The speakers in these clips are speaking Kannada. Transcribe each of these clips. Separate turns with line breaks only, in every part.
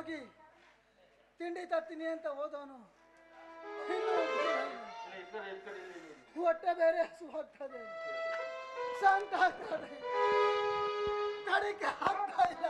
ಹೋಗಿ ತಿಂಡಿ ತರ್ತೀನಿ ಅಂತ ಹೋದವನು. ಹೊಟ್ಟೆ ಬೇರೆ ಹಸುವಾಗ್ತದೆ ಸಂತ ಆಗ್ತದೆ. ತಡಿಕೆ ಆಗ್ತಾ ಇಲ್ಲ.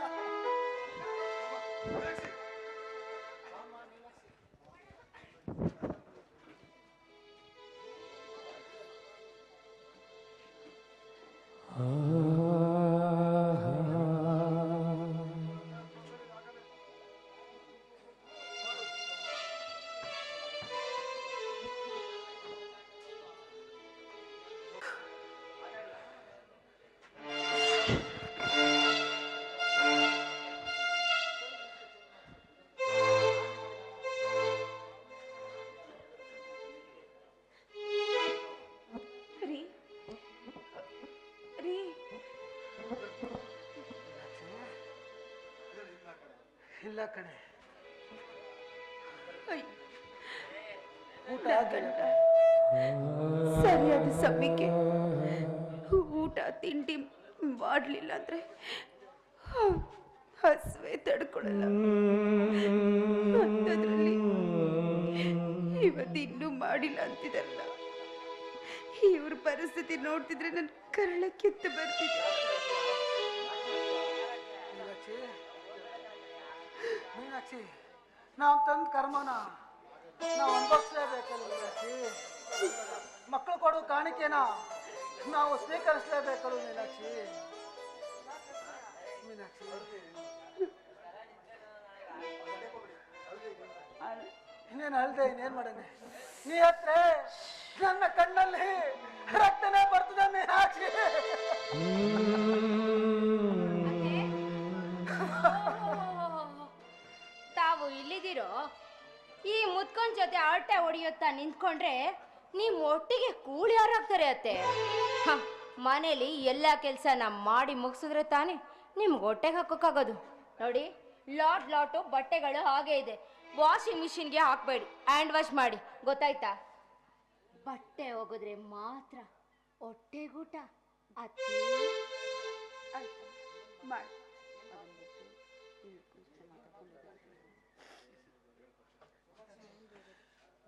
ಇಲ್ಲ ಕಣೆ. ಊಟ ಆಗಿಲ್ಲ
ಸರಿಯಾದ ಸಮಯಕ್ಕೆ ಊಟ ತಿಂಡಿ ಮಾಡಲಿಲ್ಲ ಅಂದ್ರೆ ಹಸುವೆ ತಡ್ಕೊಳಲ್ಲ ಇವತ್ತು ಇನ್ನೂ ಮಾಡಿಲ್ಲ ಅಂತಿದಲ್ಲ. ಇವ್ರ ಪರಿಸ್ಥಿತಿ ನೋಡ್ತಿದ್ರೆ ನನ್ನ ಕರಳ ಕಿತ್ತು ಬರ್ತಿದೆ
ನಾವು ತಂದ ಕರ್ಮನ ನಾವು ಅನುಭವಿಸ್ಲೇಬೇಕಲ್ಲ ಮೀನಾಕ್ಷಿ ಮಕ್ಕಳು ಕೊಡೋ ಕಾಣಿಕೆನ ನಾವು ಸ್ವೀಕರಿಸಲೇಬೇಕಲ್ಲ ಮೀನಾಕ್ಷಿ. ಮೀನಾಕ್ಷಿ. ಇನ್ನೇನು ಅಲ್ದೆ ಇನ್ನೇನು ಮಾಡನೆ? ನೀ ಹತ್ರ ನನ್ನ ಕಣ್ಣಲ್ಲಿ ರಕ್ತನೇ ಬರ್ತದೆ ಮೀನಾಕ್ಷಿ.
ಈ ಮುತ್ಕೊಂಡ್ ಜೊತೆ ಆಟ ಹೊಡಿಯುತ್ತಾ ನಿಂತ್ಕೊಂಡ್ರೆ ನೀವ್ ಒಟ್ಟಿಗೆ ಕೂಲಿ ಯಾರಾಗ್ತಾರೆ ಅತ್ತೆ ಮನೇಲಿ ಎಲ್ಲ ಕೆಲಸನ ಮಾಡಿ ಮುಗಿಸಿದ್ರೆ ತಾನೇ ನಿಮ್ಗೆ ಹೊಟ್ಟೆಗೆ ಹಾಕೋಕ್ಕಾಗೋದು. ನೋಡಿ, ಲಾಟ್ ಲಾಟು ಬಟ್ಟೆಗಳು ಹಾಗೆ ಇದೆ. ವಾಷಿಂಗ್ ಮಿಷಿನ್ಗೆ ಹಾಕ್ಬೇಡಿ, ಹ್ಯಾಂಡ್ ವಾಶ್ ಮಾಡಿ, ಗೊತ್ತಾಯ್ತಾ? ಬಟ್ಟೆ ಹೋಗಿದ್ರೆ ಮಾತ್ರ ಹೊಟ್ಟೆಗೂಟ. ಅತ್ತೆ.
ಮಾಡಿ.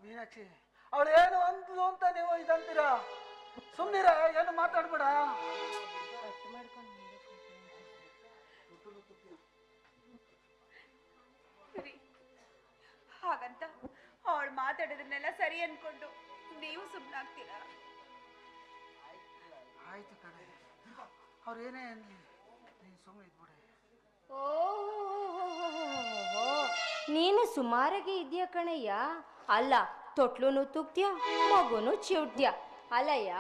ಮೀನಾಕ್ಷಿ ಅವಳು ಏನು ಅಂದ್ಲು ಅಂತ ನೀವು ಇದಂತೀರ ಸುಮ್ಮನಿರ ಏನು ಮಾತಾಡ್ಬೇಡ
ಹಾಗಂತ ಅವಳು ಮಾತಾಡೋದನ್ನೆಲ್ಲ ಸರಿ ಅನ್ಕೊಂಡು ನೀವು ಸುಮ್ಮನಾಗ್ತೀರಾ
ಆಯ್ತು ಕಣೆ ಅವ್ರು ಏನೇ ಅನ್ಲಿ ನೀನು ಸುಮ್ಮನೆ ಇದ್ಬಿಡೆ
ಓ ನೀನು ಸುಮಾರಾಗಿ ಇದೆಯಾ ಕಣಯ್ಯ ಅಲ್ಲ, ತೊಟ್ಲುನು ತುಕ್ತಿಯ ಮಗುನು ಚಿವ್ಟ್ಯ ಅಲಯ್ಯ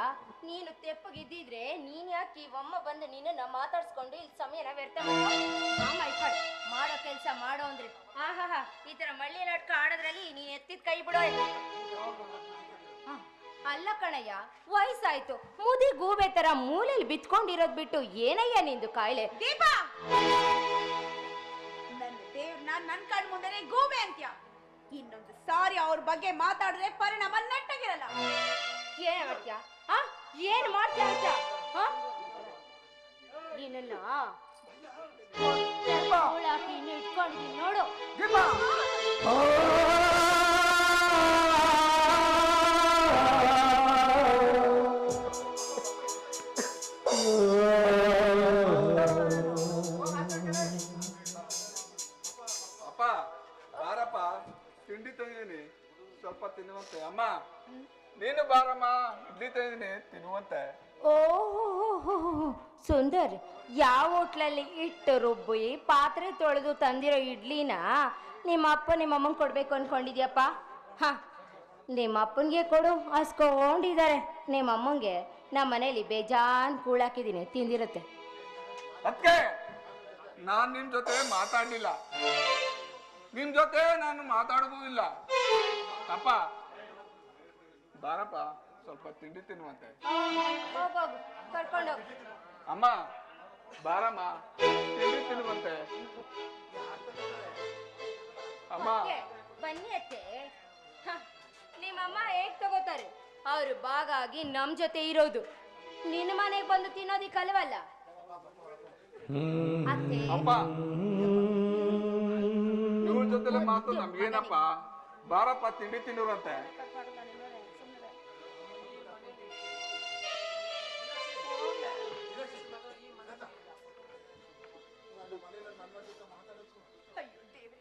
ನೀನು ತೆಪ್ಪಗಿದ್ದಿದ್ರೆ ನೀನ್ ಯಾಕೆ ಇವಮ್ಮ ಬಂದು ನಿನ್ನನ್ನ ಮಾತಾಡ್ಸ್ಕೊಂಡು ಇಲ್ಲಿ ಸಮಯನ ವ್ಯರ್ಥ ಮಾಡೋ ಕೆಲಸ ಮಾಡೋ ಅಂದ್ರೆ. ಆಹಾ ಈ ತರ ಮಳ್ಳಿ ನಾಟಕ ಆಡೋದ್ರಲ್ಲಿ ನೀನ್ ಎತ್ತಿದ ಕೈ ಬಿಡೋ. ಅಲ್ಲ ಕಣಯ್ಯ, ವಯಸ್ಸಾಯ್ತು. ಮುದಿ ಗೂಬೆ ತರ ಮೂಲೆಯಲ್ಲಿ ಬಿತ್ಕೊಂಡಿರೋದ್ ಬಿಟ್ಟು ಏನಯ್ಯ ನಿಂದು ಕಾಯಿಲೆ?
ದೀಪ! ನನ್ನ ದೇವ್ರನ್ನ ನನ್ ಕಣ್ ಮುಂದೆ ಗೂಬೆ ಅಂತ್ಯ? ಇನ್ನೊಂದು ಸಾರಿ ಅವ್ರ ಬಗ್ಗೆ ಮಾತಾಡಿದ್ರೆ ಪರಿಣಾಮ ನೆಟ್ಟಾಗಿರಲ್ಲ.
ಏನ್ ಮಾಡ್ತೀಯ ಆ ಏನ್ ಮಾಡ್ತೀಯ ಅಂತ ಆ? ನಿನ್ನನ್ನ ಹಾಕಿ ಇನ್ನು ಇಟ್ಕೊಂಡಿದ್ದೀನಿ ನೋಡು.
ದೀಪ.
ಅಮ್ಮ ನೀನು ಬಾರಮ್ಮ ಇಡ್ಲಿ ತಂದಿದ್ದೀನಿ ತಿನ್ನುವಂತೆ.
ಓಹೋ ಸುಂದರ್ ಯಾವ ಹೋಟ್ಲಲ್ಲಿ ಇಟ್ಟು ರುಬ್ಬಿ ಪಾತ್ರೆ ತೊಳೆದು ತಂದಿರೋ ಇಡ್ಲಿನ ನಿಮ್ಮ ಅಪ್ಪ ನಿಮ್ಮ ಅಮ್ಮಂಗೆ ಕೊಡ್ಬೇಕು ಅನ್ಕೊಂಡಿದ್ಯಪ್ಪ? ಹಾ ನಿಮ್ಮ ಅಪ್ಪನಿಗೆ ಕೊಡು ಹಸ್ಕೊಂಡಿದ್ದಾರೆ ನಿಮ್ಮ ಅಮ್ಮಂಗೆ ನಮ್ಮ ಮನೇಲಿ ಬೇಜಾನ್ ಕೂಳಾಕಿದ್ದೀನಿ ತಿಂದಿರುತ್ತೆ.
ಅದಕ್ಕೆ ನಾನು ನಿಮ್ ಜೊತೆ ಮಾತಾಡಲಿಲ್ಲ. ನಿಮ್ ಜೊತೆ ನಾನು ಮಾತಾಡೋದು ಇಲ್ಲ. ಅಪ್ಪ ಬಾರಪ್ಪ ಸ್ವಲ್ಪ ತಿಂಡಿ ತಿನ್ನುವಂತೆ.
ಹೋಗೋಗು ಕರ್ಕೊಂಡೋಗು
ಅಮ್ಮ ಬಾರಮ್ಮ ತಿಂಡಿ ತಿನ್ನುವಂತೆ. ಅಮ್ಮ.
ಅತ್ತೆ, ಬನ್ನಿ ಅತ್ತೆ. ನಿಮ್ಮ ನಿಮ್ಮಮ್ಮ ಹೇಗ್ ತಗೋತಾರೆ? ಅವ್ರು ಬಾಗಾಗಿ ನಮ್ ಜೊತೆ ಇರೋದು. ನಿನ್ನ ಮನೆಗೆ ಬಂದು ತಿನ್ನೋದಿಕ್ಕಲ್ವಲ್ಲ ಅತ್ತೆ.
ಅಪ್ಪ. ಜೊತೆಲೆ ಮಾತು ನಮ್ಗೇನಪ್ಪ? ಬಾರಪ್ಪ ತಿಂಡಿ ತಿನ್ನುವಂತೆ
ಅಯ್ಯೋ ದೇವ್ರೆ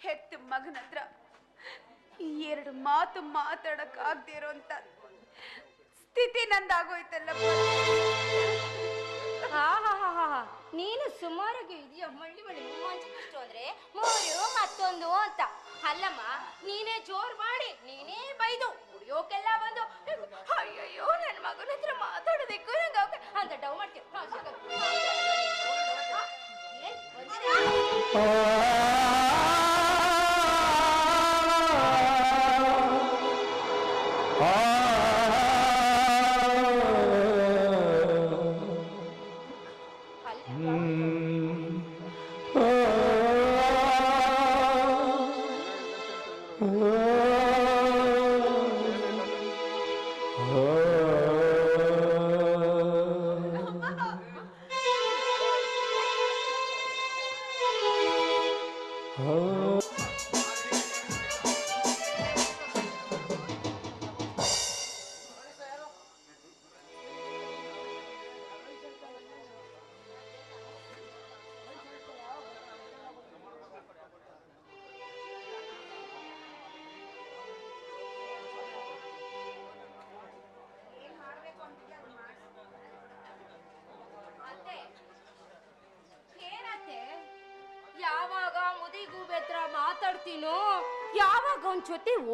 ಹೆತ್ತ ಮಗನ ಹತ್ರ ಈ ಎರಡು ಮಾತು ಮಾತಾಡಕ್ ಆಗದೆ ಇರೋಂತ ಸ್ಥಿತಿ ನಂದಾಗೋಯ್ತಲ್ಲ.
ನೀನು ಸುಮಾರಾಗಿ ಇದೆಯಾ ಮಳ್ಳಿ ಮಳ್ಳಿ ಇಷ್ಟು ಅಂದ್ರೆ ಮೂರು ಮತ್ತೊಂದು ಅಂತ ಅಲ್ಲಮ್ಮ ನೀನೇ ಜೋರ್ ಮಾಡಿ ನೀನೇ ಬೈದು ಕುಡಿಯೋಕೆಲ್ಲ ಬಂದು ಅಯ್ಯಯ್ಯೋ ನನ್ನ ಮಗನ ಹತ್ರ ಮಾತಾಡೋದಕ್ಕೂ ನಂಗೆ ಅಂತ ಡೌ. ಹಾ, ಏನ್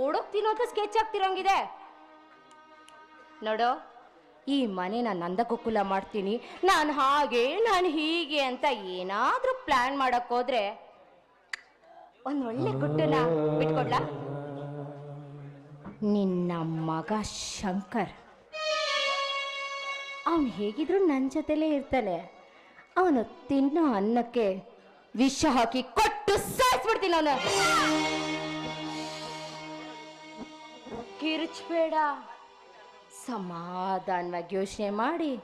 ಓಡೋಗ್ತೀನೋ ಅಂತ ಸ್ಕೆಚ್ ಆಗ್ತಿರಂಗಿದೆ ನೋಡೋ, ಈ ಮನೆನ ನಂದಗೋಕುಲ ಮಾಡ್ತೀನಿ. ನಾನು ಹಾಗೆ, ನಾನು ಹೀಗೆ ಅಂತ ಏನಾದರೂ ಪ್ಲಾನ್ ಮಾಡೋಕ್ಕೋದ್ರೆ ಒಂದ್ ಒಳ್ಳೆ ಗುಟ್ಟನ ಬಿಟ್ಕೊಡ್ಲಾ? ನಿನ್ನ ಮಗ ಶಂಕರ್. ಅವನು ಹೇಗಿದ್ರು ನನ್ನ ಜೊತೆಲೇ ಇರ್ತಾನೆ ಅವನು ತಿನ್ನೋ ಅನ್ನಕ್ಕೆ ವಿಷ ಹಾಕಿ ಕೊಟ್ಟು ಸಾಯಿಸ್ಬಿಡ್ತೀನಿ ಅವನು. ಕಿರುಚ್ಬೇಡ. ಸಮಾಧಾನವಾಗಿ ಯೋಚನೆ ಮಾಡಿ.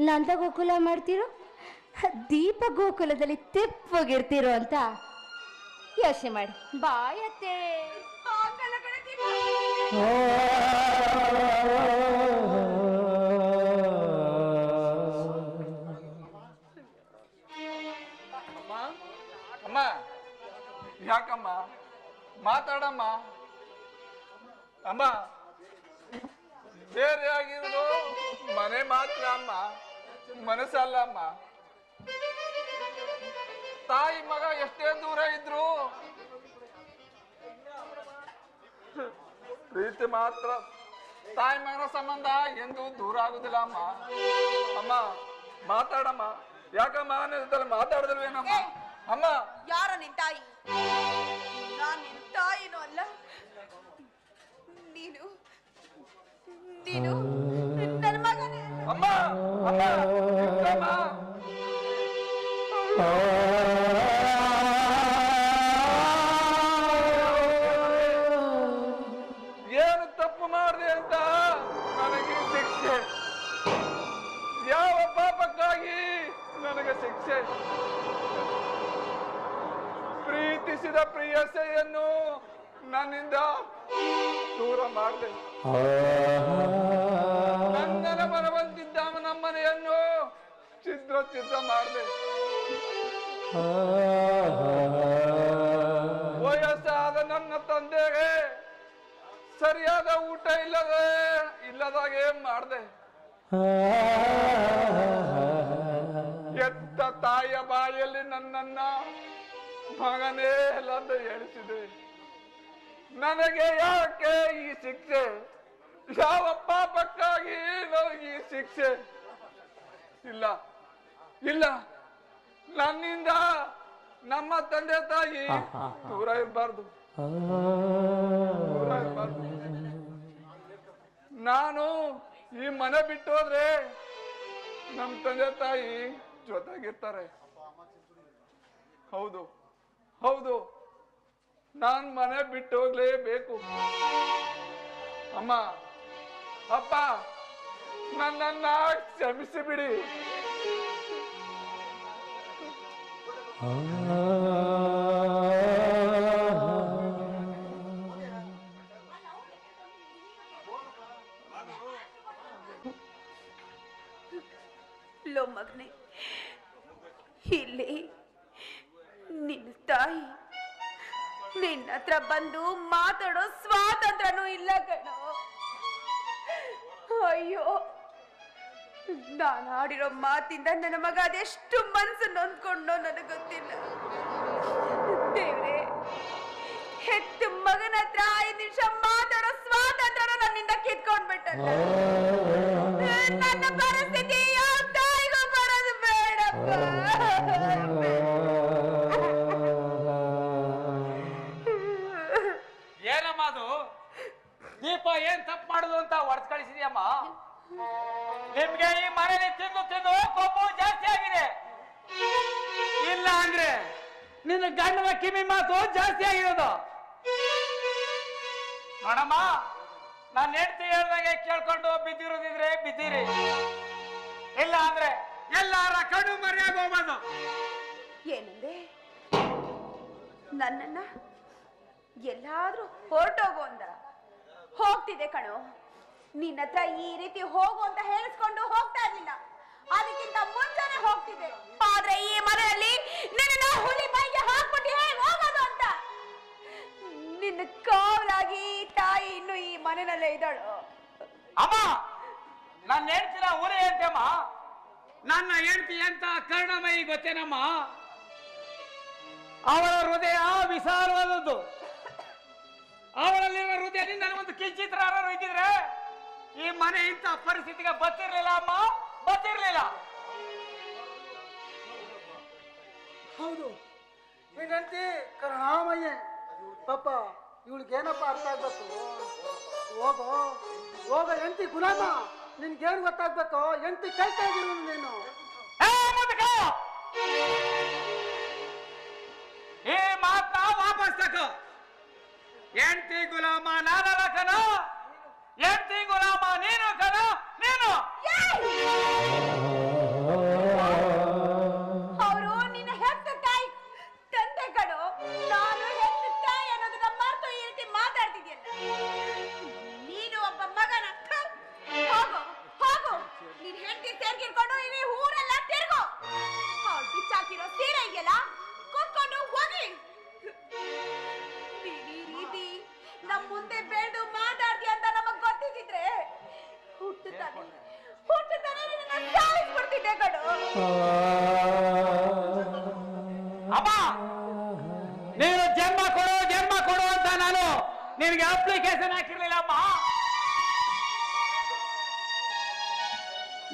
ನಂದ ಗೋಕುಲ ಮಾಡ್ತಿರೋ? ದೀಪ ಗೋಕುಲದಲ್ಲಿ ತೆಪ್ಪಗಿರ್ತಿರೋ ಅಂತ ಯೋಚನೆ ಮಾಡಿ. ಬಾಯತ್ತೆ
ಯಾಕಮ್ಮ? ಮಾತಾಡಮ್ಮ. ಅಮ್ಮ ಬೇರೆ ಆಗಿರೋದು ಮನೆ ಮಾತ್ರ ಅಮ್ಮ ಮನಸ್ಸಲ್ಲ ಅಮ್ಮ. ತಾಯಿ ಮಗ ಎಷ್ಟೇ ದೂರ ಇದ್ರು ಪ್ರೀತಿ ಮಾತ್ರ. ತಾಯಿ ಮಗನ ಸಂಬಂಧ ಎಂದು ದೂರ ಆಗುದಿಲ್ಲ ಅಮ್ಮ. ಅಮ್ಮ ಮಾತಾಡಮ್ಮ. ಯಾಕಮ್ಮ ಮಾತಾಡಿದ್ರು ಏನಮ್ಮ ಅಮ್ಮ.
ಯಾರ ನಿನ್ ತಾಯಿ? ನೀನು? ನನ್ನ ಮಗನೇ?
ಅಮ್ಮ ಅಮ್ಮ ಇಲ್ಲಮ್ಮ. ಏನು ತಪ್ಪು ಮಾಡಿದೆ ಅಂತ ನನಗೆ ಶಿಕ್ಷೆ. ಯಾವ ಪಾಪಕ್ಕಾಗಿ ನನಗೆ ಶಿಕ್ಷೆ? ಪ್ರೀತಿಸಿದ ಪ್ರಿಯಸೆಯನ್ನು ನನ್ನಿಂದ ದೂರ ಮಾಡಿದೆ. ನನ್ನನ ಬರುವಂತಿದ್ದ ನಮ್ಮನೆಯನ್ನು. ಚಿತ್ರ ಚಿತ್ರ ಮಾಡಿದೆ. ವಯಸ್ಸಾದ ನನ್ನ ತಂದೆಗೆ ಸರಿಯಾದ ಊಟ ಇಲ್ಲದೆ, ಇಲ್ಲದಾಗ ಏನ್ ಮಾಡಿದೆ? ಎತ್ತ ತಾಯಿಯ ಬಾಯಲ್ಲಿ ನನ್ನನ್ನ ಮಗನೇ ಅಂತ ಹೇಳಿಸಿದೆ. ನನಗೆ ಯಾಕೆ ಈ ಶಿಕ್ಷೆ? ಯಾವ ಪಾಪಕ್ಕಾಗಿ ನನಗೆ ಈ ಶಿಕ್ಷೆ? ಇಲ್ಲ. ಇಲ್ಲ. ನನ್ನಿಂದ ನಮ್ಮ ತಂದೆ ತಾಯಿ ದೂರ ಇರಬಾರ್ದು. ದೂರ ಇರಬಾರ್ದು. ನಾನು ಈ ಮನೆ ಬಿಟ್ಟು ಹೋದ್ರೆ ನಮ್ಮ ತಂದೆ ತಾಯಿ ಜೊತೆಗಿರ್ತಾರೆ. ಹೌದು. ಹೌದು. ನಾನ್ ಮನೆ ಬಿಟ್ಟು ಹೋಗ್ಲೇಬೇಕು. ಅಮ್ಮ ಅಪ್ಪ ನನ್ನನ್ನ
ಕ್ಷಮಿಸಿಬಿಡಿ.
ಲೋ ಮಗನೇ, ಇಲ್ಲಿ ನಿನ್ನ ತಾಯಿ ನಿನ್ನ ಹತ್ರ ಬಂದು ಮಾತಾಡೋ ಸ್ವಾತಂತ್ರ್ಯನೂ ಇಲ್ಲ ಕಣೋ. ಅಯ್ಯೋ. ನಾನು ಆಡಿರೋ ಮಾತಿಂದ ನನ್ನ ಮಗ ಅದೆಷ್ಟು ಮನಸ್ಸು ನೊಂದ್ಕೊಂಡೋ ನನಗೆ ಗೊತ್ತಿಲ್ಲ. ದೇವ್ರೆ, ಹೆತ್ತು ಮಗನ ಹತ್ರ ಐದು ನಿಮಿಷ ಮಾತಾಡೋ ಸ್ವಾತಂತ್ರ ನನ್ನಿಂದ ಕಿತ್ಕೊಂಡ್ಬಿಟ್ಟ ನನ್ನ ಪರಿಸ್ಥಿತಿ ಯಾವ ತಾಯಿಗೂ ಬರೋದು ಬೇಡಪ್ಪ.
ಏನಮ್ಮ ಅದು? ದೀಪ ಏನ್ ತಪ್ಪು ಮಾಡುದು ಅಂತ ಹೊಡೆದ್ ಕಳಿಸಿದ್ಯಮ್ಮ ನಿಮ್ಗೆ ಈ ಮನೇಲಿ ತಿಂದು ತಿಂದು ಕೊಬ್ಬು ಜಾಸ್ತಿ ಆಗಿದೆ. ಇಲ್ಲ ಅಂದ್ರೆ ನಿನ್ನ ಗಂಡನ ಕಿವಿ ಮಾತು ಜಾಸ್ತಿ ಆಗಿರೋದು. ನೋಡಮ್ಮ ನಾನು ಹೆಂಡತಿ ಹೇಳ್ದಂಗೆ ಕೇಳ್ಕೊಂಡು ಬಿದ್ದಿರೋದಿದ್ರೆ ಬಿದ್ದೀರಿ. ಇಲ್ಲ ಅಂದ್ರೆ ಎಲ್ಲಾರ ಕಣ್ಣು ಮರೆಯಾಗ ಹೋಗ್ಬಾರ್ದು
ಏನಂದೆ? ನನ್ನನ್ನ ಎಲ್ಲಾದ್ರೂ ಹೊರಟೋಗು ಅಂದ ಹೋಗ್ತಿದೆ ಕಣೋ. ನಿನ್ನ ಹತ್ರ ಈ ರೀತಿ ಹೋಗು ಅಂತ ಹೇಳಿಸ್ಕೊಂಡು ಹೋಗ್ತಾ ಇರ್ಲಿಲ್ಲ. ಅದಕ್ಕಿಂತ ಮುಂಚೆನೆ ಹೋಗ್ತಿದೆ ಆದ್ರೆ ಈ ಮನೆಯಲ್ಲಿ ನಿನ್ನ ಹುಲಿ ಬೈಗೆ ಹಾಕ್ಬಿಟ್ಟು ಹೇಗೆ ಹೋಗೋದು ಅಂತ? ನಿನ್ನ ಕಾವಲಾಗಿ ತಾಯಿ ಇನ್ನು ಈ ಮನೆಯಲ್ಲೇ ಇದ್ದಾಳು.
ಅಮ್ಮ, ನನ್ನ ಹೇಳ್ತೀರ ಊರೇ ಅಂತಮ್ಮ? ನನ್ನ ಹೆಂಡತಿ ಅಂತ ಕರ್ಣಮಯಿ ಗೊತ್ತೇನಮ್ಮ? ಅವಳ ಹೃದಯ ವಿಶಾಲವಾದದ್ದು. ಅವಳಲ್ಲಿರೋ ಹೃದಯದಿಂದ ನನಗೊಂದು ಕಿಂಚಿತ್ರ ಇದ್ದಿದ್ರೆ ಈ ಮನೆ ಇಂಥ ಪರಿಸ್ಥಿತಿಗೆ ಬತ್ತಿರ್ಲಿಲ್ಲ ಅಮ್ಮ? ಬತ್ತಿರ್ಲಿಲ್ಲ
ಹೌದು. ವಿನಂತಿ ಕರುಣಾಮಯ್ಯ. ಪಾಪ ಇವಳಿಗೇನಪ್ಪ ಅರ್ಥ ಆಗ್ಬೇಕು? ಹೋಗೋ. ಹೋಗ ಎಂತಿ ಗುಲಾಮ. ನಿನ್ಗೇನು ಗೊತ್ತಾಗ್ಬೇಕು? ಎಂತಿ ಕೈ ಕೈಗಿರು ನೀನು!
ಈ ಮಾತನ್ನ ವಾಪಸ್ ತಗೋ. ಎಂತಿ ಗುಲಾಮ ನಾನಲ್ಲ ಕಣ ಹೆಂಡತಿ ಗುಲಾಮ ನೀನು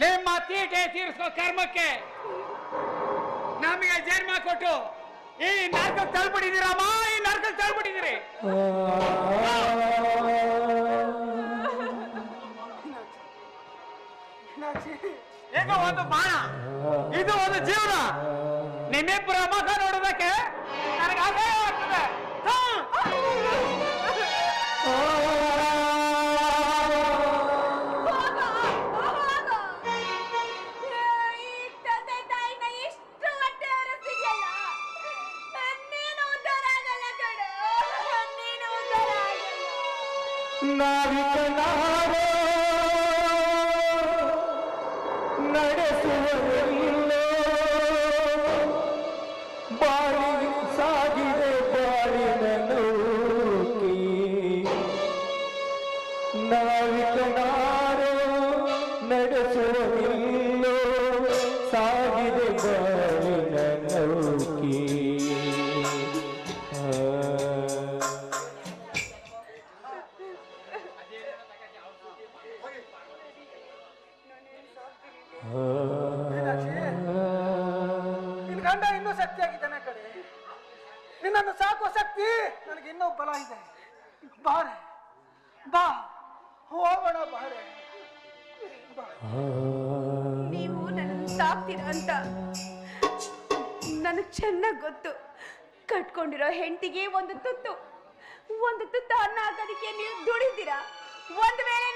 ನಿಮ್ಮ ತೀಟೆ ತೀರಿಸೋ ಕರ್ಮಕ್ಕೆ ನಮಗೆ ಜನ್ಮ ಕೊಟ್ಟು ಈ ನರ್ಕ ತಳ್ಬಿಟ್ಟಿದ್ದೀರಮ್ಮ ಈ ನರ್ಕ ತಳ್ಬಿಟ್ಟಿದ್ದೀರಿ. ಈಗ ಒಂದು ಬಾಣ. ಇದು ಒಂದು ಜೀವನ. ನಿಮ್ಮಿಬ್ಬರ ಮಗ ನೋಡೋದಕ್ಕೆ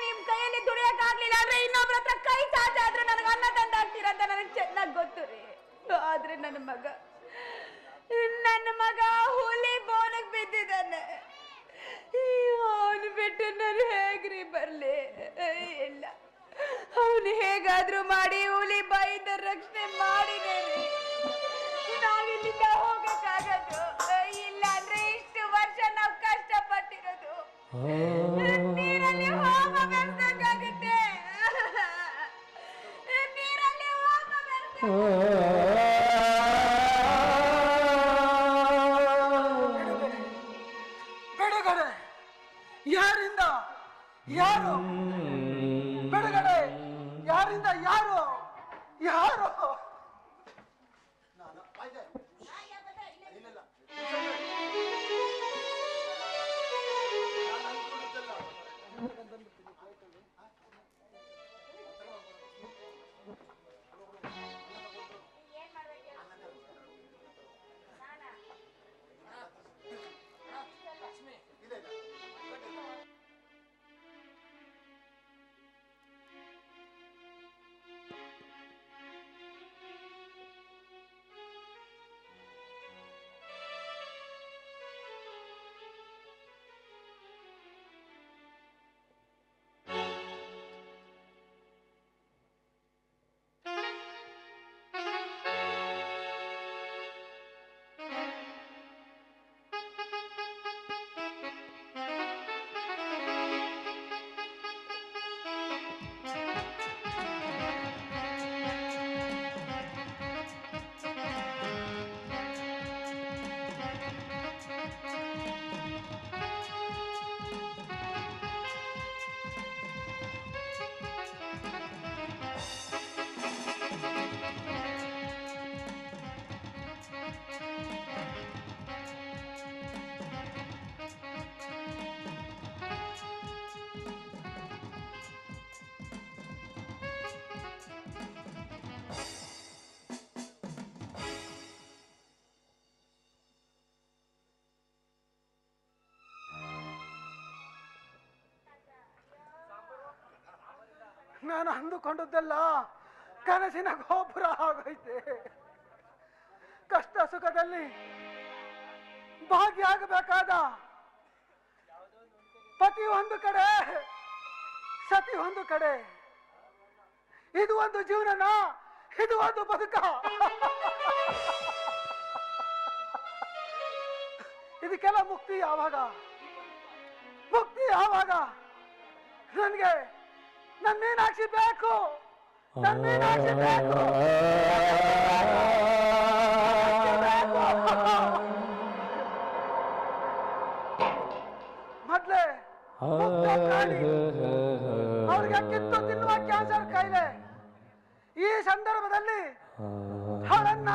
ನಿಮ್ ಕೈಯಲ್ಲಿ ದುಡಿಯಕ್ಕಾಗ್ಲಿಲ್ಲ ಅಂದ್ರೆ ಇನ್ನೊಬ್ರ ಹತ್ರ ಕೈ ಸಾಧ್ಯ ಆದ್ರೆ ನನಗೆ ಅನ್ನ ತಂದಾಗ್ತೀರಂತ ಅಂತ ನನಗೆ ಚೆನ್ನಾಗಿ ಗೊತ್ತು ರೀ. ಆದ್ರೆ ನನ್ನ ಮಗ ನನ್ನ ಮಗ ಹುಲಿ ಬೋನಕ್ ಬಿದ್ದಿದ್ದಾನೆ. ಅವನು ಬಿಟ್ಟು ನಾನು ಹೇಗ್ರಿ ಬರ್ಲಿ? ಇಲ್ಲ. ಅವನು ಹೇಗಾದ್ರೂ ಮಾಡಿ, ಹುಲಿ ಬಾಯಿಂದ ರಕ್ಷಣೆ ಮಾಡಿದೆ ನಾವಿಲ್ಲಿಂದ ಹೋಗಕ್ಕಾಗದು. ಇಲ್ಲ ಅಂದ್ರೆ ಇಷ್ಟು ವರ್ಷ ನಾವು ಕಷ್ಟಪಟ್ಟಿರೋದು. ಹೋಗಬೇಕು
ನಾನು ಅಂದುಕೊಂಡದ್ದೆಲ್ಲ ಕನಸಿನ ಗೋಪುರ ಆಗೋಯ್ತೆ. ಕಷ್ಟ ಸುಖದಲ್ಲಿ ಭಾಗಿಯಾಗಬೇಕಾದ ಪತಿ ಒಂದು ಕಡೆ ಸತಿ ಒಂದು ಕಡೆ ಇದು ಒಂದು ಜೀವನನ? ಇದು ಒಂದು ಬದುಕ? ಇದಕ್ಕೆಲ್ಲ ಮುಕ್ತಿ ಯಾವಾಗ? ಮುಕ್ತಿ ಯಾವಾಗ? ನನಗೆ ನನ್ನ ಮೀನಾಕ್ಷಿ ಬೇಕು. ನನ್ನ ಮೀನಾಕ್ಷಿ ಬೇಕು. ಮೊದ್ಲೇ ಅವ್ರಿಗೆ ಕಿತ್ತು ತಿನ್ನುವ ಕ್ಯಾನ್ಸರ್ ಕಾಯಿಲೆ. ಈ ಸಂದರ್ಭದಲ್ಲಿ ಅವಳನ್ನ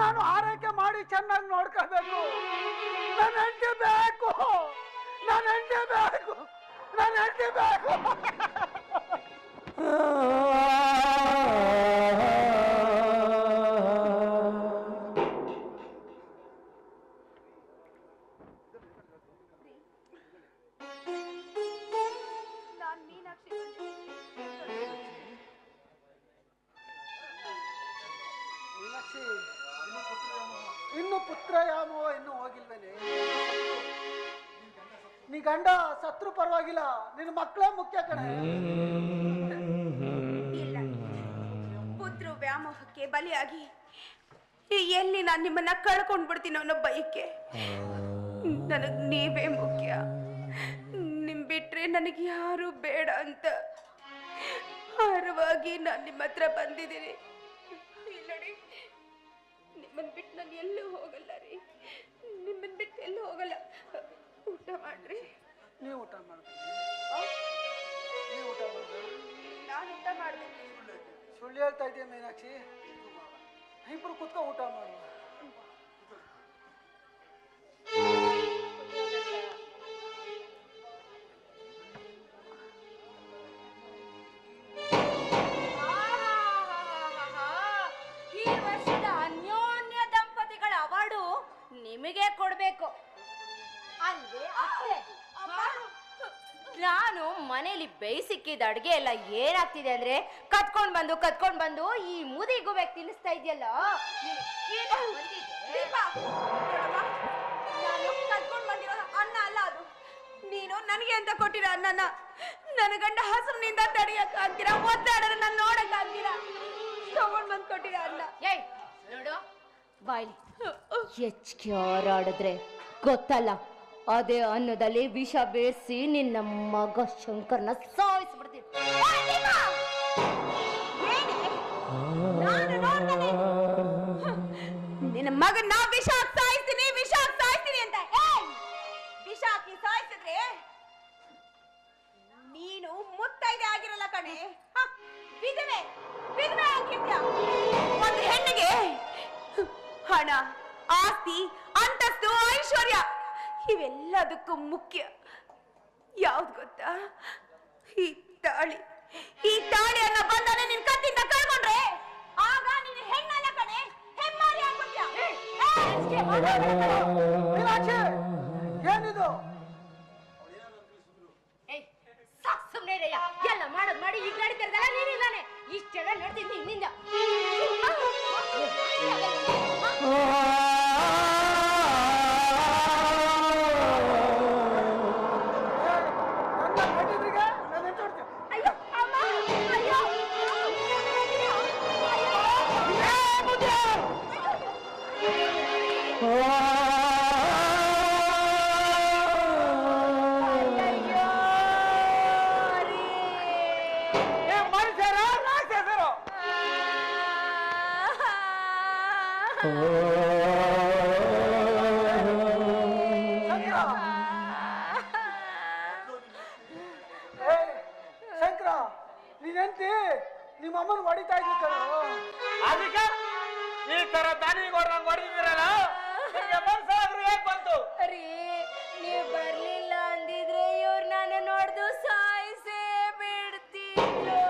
ನಾನು ಆರೈಕೆ ಮಾಡಿ ಚೆನ್ನಾಗಿ ನೋಡ್ಕೋಬೇಕು. ನನ್ನ ಹೆಂಡತಿ ಬೇಕು. ನನ್ನ ಹೆಂಡತಿ ಬೇಕು. ನನ್ನ ಹೆಂಡತಿ ಬೇಕು. ಪರವಾಗಿಲ್ಲ. ನಿನ್ನ ಮಕ್ಕಳೇ ಮುಖ್ಯ ಕಣೆ.
ಪುತ್ರು ವ್ಯಾಮೋಹಕ್ಕೆ ಬಲಿಯಾಗಿ ಎಲ್ಲಿ ನಾನು ನಿಮ್ಮನ್ನ ಕಳ್ಕೊಂಡ್ ಬಿಡ್ತೀನಿ ಅನ್ನೋ ಬೈಕೆ ನನಗ್ ನೀವೇ ಮುಖ್ಯ. ನಿಮ್ ಬಿಟ್ರೆ ನನಗೆ ಯಾರು ಬೇಡ ಅಂತ. ಹಾರವಾಗಿ ನಾನು ನಿಮ್ಮ ಹತ್ರ ಬಂದಿದ್ದೀನಿ. ನಿಮ್ಮನ್ ಬಿಟ್ಟು ನಾನು ಎಲ್ಲೂ ಹೋಗಲ್ಲ ರೀ. ನಿಮ್ಮನ್ ಬಿಟ್ಟು ಎಲ್ಲೂ ಹೋಗಲ್ಲ. ಊಟ ಮಾಡ್ರಿ.
ನೀವು ಊಟ ಮಾಡ್ಬೇಕು. ನೀವು ಊಟ ಮಾಡಬೇಕು
ನಾನು ಊಟ ಮಾಡಬೇಕು.
ಸುಳ್ಳು ಹೇಳ್ತಾ ಇದೆಯಾ ಮೀನಾಕ್ಷಿ? ಇಬ್ಬರು ಕುತ್ಕೊ ಊಟ ಮಾಡುವ
ಬೇಯಿಸಿಕ್ಕಿದ ಅಡುಗೆ ಎಲ್ಲ ಏನಾಗ್ತಿದೆ ಅಂದ್ರೆ ಕತ್ಕೊಂಡ್ ಬಂದು ಕತ್ಕೊಂಡ್ ಬಂದು ಈ ಮುದಿ ಗುಬೆಗ್ ತಿನ್ನಿಸ್ತಾ ಇದೆಯಲ್ಲ?
ಬಂದಿರೋ ಅನ್ನ ಅಲ್ಲ ಅದು. ನೀನು ನನಗೆ ಅಂತ ಕೊಟ್ಟಿರ ಅನ್ನನ? ನನ್ನ ಗಂಡ ಹಸುವಿನಿಂದ ತಡೆಯಕ್ ಆಗ್ತೀರಾ? ಒದ್ದಾಡೋರು ನಾನು ನೋಡಕ್ ಆಗ್ತೀರಾ? ತಗೊಂಡ್ ಬಂದ್ ಕೊಟ್ಟಿರ ಅನ್ನ.
ಏಯ್ ನೋಡು. ಬಾಯ್ಲಿ ಹೆಚ್ಚಿಗೆ ಹಾರಾಡಿದ್ರೆ ಗೊತ್ತಲ್ಲ. ಅದೇ ಅನ್ನದಲ್ಲಿ ವಿಷ ಬೇಯಿಸಿ ನಿನ್ನ ಮಗ ಶಂಕರ್ನ ಸಾಯಿಸ್ಬಿಡ್ತೀನಿ.
ನಿನ್ನ ಮಗನ್ನ ವಿಷ ಹಾಕಿ ಸಾಯಿಸ್ತೀನಿ ವಿಷ ಸಾಯಿಸ್ತೀನಿ ಅಂತ! ವಿಷ ಹಾಕಿ ಸಾಯಿಸಿದ್ರೆ ನೀನು ಮುತ್ತೈದೆ ಆಗಿರಲ್ಲ ಕಣೆ. ವಿಧವೆ ವಿಧವೆ ಆಗಿದ್ಯಾ ಒಂದು ಹೆಣ್ಣಿಗೆ ಹಣ ಆಸ್ತಿ ಅಂತಸ್ತು ಐಶ್ವರ್ಯ ಇವೆಲ್ಲದಕ್ಕೂ ಮುಖ್ಯ. ಯಾವ್ದು ಗೊತ್ತಾ? ಈ ತಾಳಿ. ಈ ತಾಳಿಯನ್ನ ಬಂಧನ ನಿನ್ ಕತ್ತಿಂದ ಕಳ್ಕೊಂಡ್ರೆ? ಆಗ ನೀನು ಹೆಣ್ಣಲ್ಲ ಕಣೆ. ಹೆಮ್ಮಾರಿ
ಏನಿದು?
ಸಾಕ್ ಸುಮ್ನೆ ಇರಯ್ಯ. ಎಲ್ಲ ಮಾಡೋದ್ ಮಾಡಿ ಈಗ ನಡೀತಿರ್ದಲ್ಲ ನೀನಿಲ್ಲಾನೆ ಇಷ್ಟೆಲ್ಲ ನಡೆದಿದ್ದೀನಿ ನಿಂದ
ನೀನ್ ಹೆಂಡ್ತಿ ನಿಮ್ಮ ಅಮ್ಮನ ಹೊಡಿತಾ ಇದ್ದಿ ಕಣ.
ಅದಕ್ಕೆ ಈ ತರ ದಾನಿಗೋಡ್ರಂಗ್ ಹೊಡಿದಿರಲ್ಲ? ನಿಮ್ಗೆ ಮನ್ಸಾದ್ರು ಹೇಗ್ ಬಂತು?
ರೀ ನೀವ್ ಬರ್ಲಿಲ್ಲ ಅಂದಿದ್ರೆ ಇವ್ರು ನಾನು ನೋಡ್ದು ಸಾಯಿಸೇ ಬಿಡ್ತಿದ್ರು.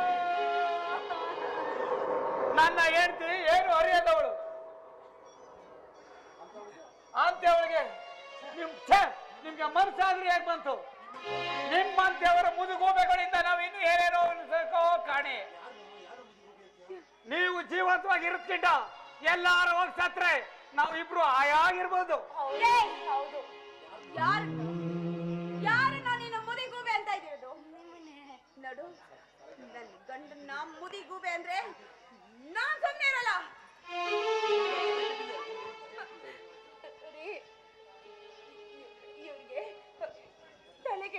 ನನ್ನ ಹೆಂಡತಿ ಏನು ಅರಿಯದವಳು? ಅಂತೇವಳಿಗೆ ನಿಮ್ ಛೆ, ನಿಮ್ಗೆ ಮನ್ಸಾದ್ರೂ ಹೇಗ್ ಬಂತು? ನಿಮ್ಮಂತೆಯವರ ಮುದುಗೋಬೆಗಳಿಂದ ನಾವು ಇನ್ನು ಏನೇನೋ ಅನ್ಸಕ್ಕೋ ಕಾಣಿ. ನೀವು ಜೀವಂತವಾಗಿ ಇರುತ್ತಿದ್ದ ಎಲ್ಲಾರು ಹೋಗಿ ಸತ್ರೆ ನಾವು ಇಬ್ರು ಆಯಾಗಿರ್ಬೋದು.
ಹೌದು ಯಾರು ಯಾರು ನೀನು ಮುದಿಗೂಬೆ ಅಂತ ಇದ್ದೀರದು ನಡು ನನ್ನ ಗಂಡನ್ನ ಮುದಿಗೂಬೆ ಅಂದ್ರೆ ನಾನ್ ಸುಮ್ಮನೆ ಇರಲ್ಲ.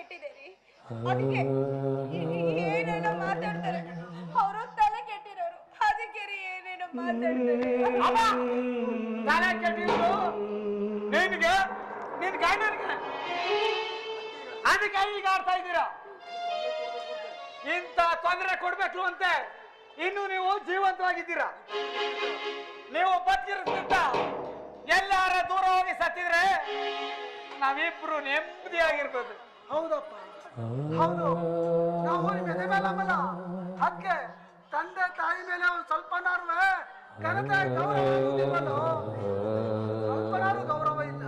ಕೆಟ್ಟಿದೆ ಅದಕ್ಕೆ ಏನೇನೋ ಮಾತಾಡ್ತಾರೆ. ಅವರು ತಲೆ ಕೆಟ್ಟಿರೋರು. ಅದಕ್ಕೆ ರೀ ಏನೇನೋ ಮಾತಾಡ್ತಾರೆ.
ತಲೆ ಕೆಟ್ಟಿದ್ದು ನಿನ್ಗೆ, ನಿನ್ ಗಂಡನಿಗೆ. ಅದಕ್ಕೆ ಈಗ ಆಡ್ತಾ ಇದ್ದೀರಾ? ಇಂಥ ತೊಂದರೆ ಕೊಡ್ಬೇಕು ಅಂತೆ. ಇನ್ನು ನೀವು ಜೀವಂತವಾಗಿದ್ದೀರಾ? ನೀವು ಬದುಕಿರೋದ್ರಿಂದ ಎಲ್ಲಾರ ದೂರ ಹೋಗಿ ಸತ್ತಿದ್ರೆ ನಾವಿಬ್ರು ನೆಮ್ಮದಿಯಾಗಿರ್ಬೋದು.
ಹೌದಪ್ಪ. ಹೌದು. ನಾವು ಎದೆ ಮೇಲೆ ಅಮ್ಮಲ್ಲ ಅದಕ್ಕೆ ತಂದೆ ತಾಯಿ ಮೇಲೆ ಒಂದು ಸ್ವಲ್ಪನಾರುವೆ ಘನತೆ ಗೌರವ ಅನ್ನೋದಿಲ್ವಲ್ಲೋ? ಸ್ವಲ್ಪನಾರು ಗೌರವ ಇಲ್ಲ.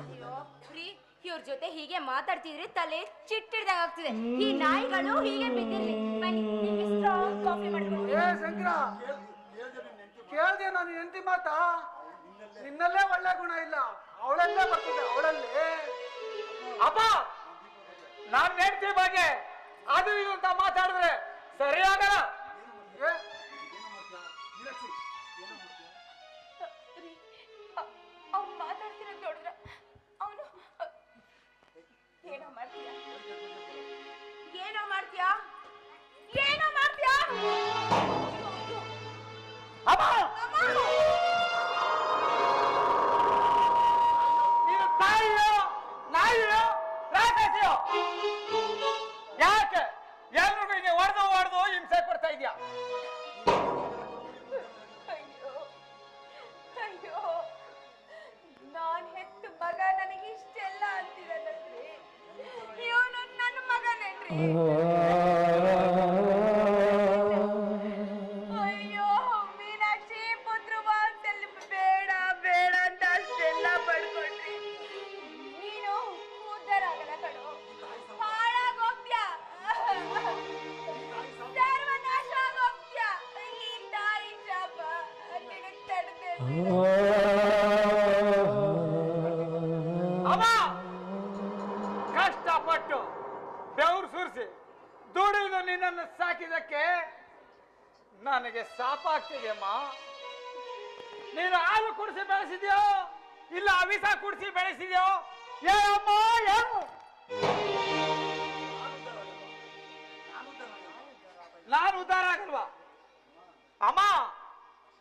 ಅಯ್ಯೋ ಪ್ರೀ ಇವ್ರ ಜೊತೆ ಹೀಗೆ ಮಾತಾಡ್ತಿದ್ರೆ ತಲೆ ಚಿಟ್ಟಿಡ್ದಂಗ್ ಆಗ್ತಿದೆ. ಈ ನಾಯಿಗಳು ಹೀಗೆ ಬಿದ್ದಿರ್ಲಿ. ಬನ್ನಿ ನಿಮ್ಗೆ ಸ್ಟ್ರಾಂಗ್ ಕಾಫಿ ಮಾಡ್ಕೊಂಡು
ಏ ಶಂಕರ. ಕೇಳ್ದೆ ನಾನು ಹೆಂಡತಿ ಮಾತಾ? ನಿನ್ನಲ್ಲೇ ಒಳ್ಳೆ ಗುಣ ಇಲ್ಲ. ಅವಳಲ್ಲೇ ಬರ್ತದೆ ಅವಳಲ್ಲಿ.
ಅಪ್ಪ, ನಾನ್ ಹೆಂಡತಿ ಬಗ್ಗೆ ಅದು ಇದು ಅಂತ ಮಾತಾಡಿದ್ರೆ ಸರಿಯಾಗಲ್ಲ
ಏ?
ಅವ್ನು ನೋಡಿದ್ರ ಅವನು, ಏನೋ ಮಾಡ್ತೀಯ? ಏನೋ ಮಾಡ್ತೀಯಾ? ಏನೋ ಮಾಡ್ತೀಯಾ?
ಅಮ್ಮ! ಯಾಕೆ? ಎಲ್ರಿಗೂ ಹಿಂಗೆ ಹೊಡೆದು ಹೊಡೆದು ಹಿಂಸೆ ಕೊಡ್ತಾ ಇದೆಯಾ?
ಅಯ್ಯೋ ಅಯ್ಯೋ ನಾನ್ ಹೆತ್ತ ಮಗ ನನಗೆ ಇಷ್ಟೆಲ್ಲ ಅಂತಿರಲ್ಲ ಇವನು ನನ್ನ ಮಗನೇನ್ರಿ. ನಾನು ಉದ್ಧಾರ
ಆಗಲ್ವಾ? ಅಮ್ಮ,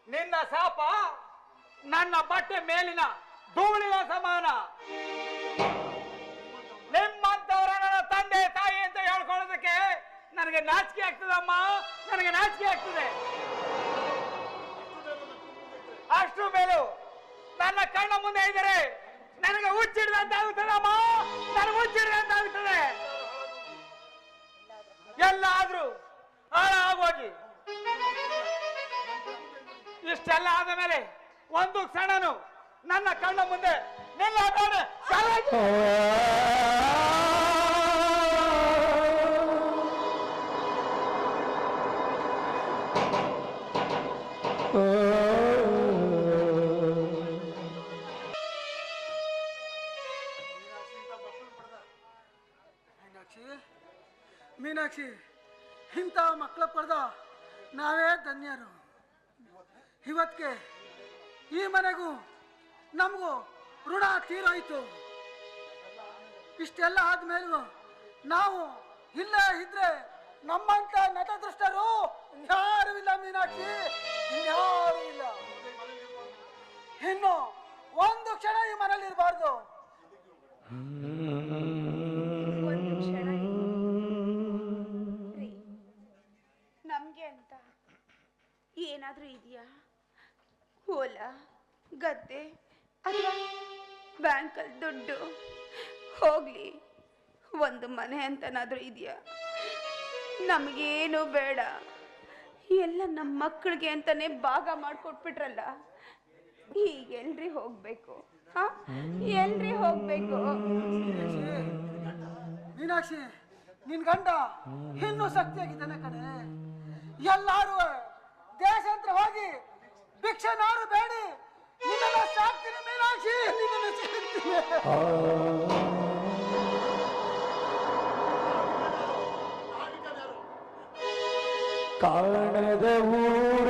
ನಿನ್ನ ಶಾಪ ನನ್ನ ಬಟ್ಟೆ ಮೇಲಿನ ಧೂಳಿನ ಸಮಾನ. ನಿಮ್ಮಂತವರ ನನ್ನ ತಂದೆ ತಾಯಿ ಅಂತ ಹೇಳ್ಕೊಳ್ಳೋದಕ್ಕೆ ನನಗೆ ನಾಚಿಕೆ ಆಗ್ತದಮ್ಮ ನನಗೆ ನಾಚಿಕೆ ಆಗ್ತದೆ. ಅಷ್ಟು ಮೇಲೂ ನನ್ನ ಕಣ್ಣ ಮುಂದೆ ಇದ್ದರೆ ನನಗೆ ಹುಚ್ಚಿಡ್ದಂತ ಆಗುತ್ತದಮ್ಮ ನನಗೆ ಹುಚ್ಚಿಡ್ದಂತ ಆಗುತ್ತದೆ ಎಲ್ಲಾದ್ರೂ ಹಾಳಾಗೋಗಿ. ಇಷ್ಟೆಲ್ಲ ಆದ ಮೇಲೆ ಒಂದು ಕ್ಷಣನು ನನ್ನ ಕಣ್ಣ ಮುಂದೆ ನಿಲ್ಲ
ಮೀನಾಕ್ಷಿ ಮೀನಾಕ್ಷಿ. ಇಂಥ ಮಕ್ಕಳ ಪಡೆದ ನಾವೇ ಧನ್ಯರು. ಇವತ್ತಿಗೆ ಈ ಮನೆಗೂ ನಮಗೂ ಋಣ ತೀರೋಯ್ತು. ಇಷ್ಟೆಲ್ಲ ಆದ್ಮೇಲೂ ನಾವು ಇಲ್ಲೇ ಇದ್ರೆ ನಮ್ಮಂತ ನಟದೃಷ್ಟರು ಯಾರು ಇಲ್ಲ ಮೀನಾಕ್ಷಿ ಯಾರು ಇಲ್ಲ. ಇನ್ನು ಒಂದು ಕ್ಷಣ ಈ ಮನೇಲಿ ಇರಬಾರ್ದು.
ಏನಾದ್ರೂ ಇದೆಯಾ? ಹೊಲ ಗದ್ದೆ ಅಥವಾ ಬ್ಯಾಂಕಲ್ಲಿ ದುಡ್ಡು? ಹೋಗ್ಲಿ ಒಂದು ಮನೆ ಅಂತನಾದ್ರೂ ಇದೆಯಾ? ನಮಗೇನು ಬೇಡ. ಎಲ್ಲ ನಮ್ಮ ಮಕ್ಕಳಿಗೆ ಅಂತಾನೆ ಭಾಗ ಮಾಡಿಕೊಟ್ಬಿಟ್ರಲ್ಲ? ಈಗ ಎಲ್ರಿ ಹೋಗ್ಬೇಕು ಹಾ? ಎಲ್ರಿ ಹೋಗ್ಬೇಕು?
ಮೀನಾಕ್ಷಿ ನಿನ್ ಗಂಡ ಇನ್ನೂ ಶಕ್ತಿಯಾಗಿದ್ದಾನೆ ಕಣೆ. ಎಲ್ಲಾರು ದೇಶಾಂತರ ಹೋಗಿ ಭಿಕ್ಷೆ ನಾರು ಬೇಡಿ. ನಿನ್ನನ್ನ ಸಾಕ್ತೀನಿ ಮೀನಾಕ್ಷಿ. ನಿನ್ನನ್ನ ಸಾಕ್ತೀನಿ
ಊರಲಿ